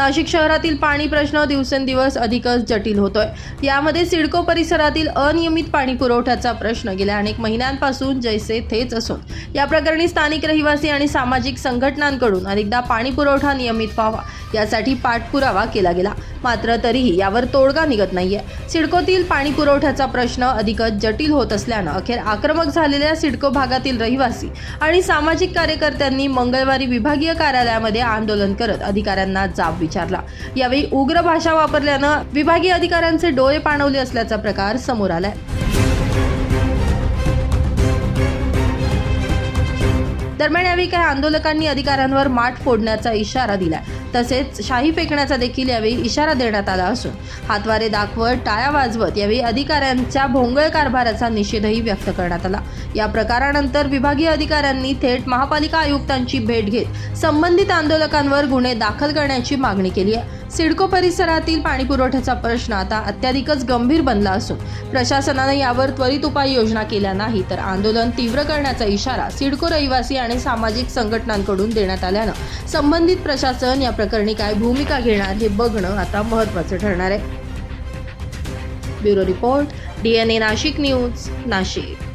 नाशिक शहरातील पाणी प्रश्न दिवसेंदिवस अधिकच जटिल होतोय. यामध्ये सिडको परिसरातील अनियमित पाणी पुरवठ्याचा प्रश्न गेल्या अनेक महिन्यांपासून जैसे थेच असून या प्रकरणी स्थानिक रहिवासी आणि सामाजिक संघटनांकडून अनेकदा पाणी पुरवठा नियमित व्हावा यासाठी पाठपुरावा केला गेला. मात्र तरीही यावर तोडगा निघत नाहीये. सिडकोतील पाणी पुरवठ्याचा प्रश्न अधिकच जटिल होत असल्यानं अखेर आक्रमक झालेल्या सिडको भागातील रहिवासी आणि सामाजिक कार्यकर्त्यांनी मंगळवारी विभागीय कार्यालयामध्ये आंदोलन करत अधिकाऱ्यांना जाब विचारला. यावेळी उग्र भाषा वापरल्यानं विभागीय अधिकाऱ्यांचे डोळे पाणवले असल्याचा प्रकार समोर आलाय. दरम्यान यावेळी काही आंदोलकांनी अधिकाऱ्यांवर माठ फोडण्याचा इशारा दिला तसेच शाही फेकण्याचा देखील यावेळी इशारा देण्यात आला असून हातवारे दाखवत टाळ्या वाजवत यावेळी अधिकाऱ्यांच्या भोंगळ कारभाराचा निषेधही व्यक्त करण्यात आला. या प्रकारानंतर विभागीय अधिकाऱ्यांनी थेट महापालिका आयुक्तांची भेट घेत संबंधित आंदोलकांवर गुन्हे दाखल करण्याची मागणी केली आहे. सिडको परिसरातील पाणी पुरवठ्याचा प्रश्न आता अत्याधिकच गंभीर बनला असून प्रशासनानं यावर त्वरित उपाययोजना केल्या नाही तर आंदोलन तीव्र करण्याचा इशारा सिडको रहिवासी आणि सामाजिक संघटनांकडून देण्यात आल्यानं संबंधित प्रशासन या प्रकरणी काय भूमिका घेणार हे बघणं आता महत्त्वाचं ठरणार आहे. Bureau report D N A Nashik news Nashik.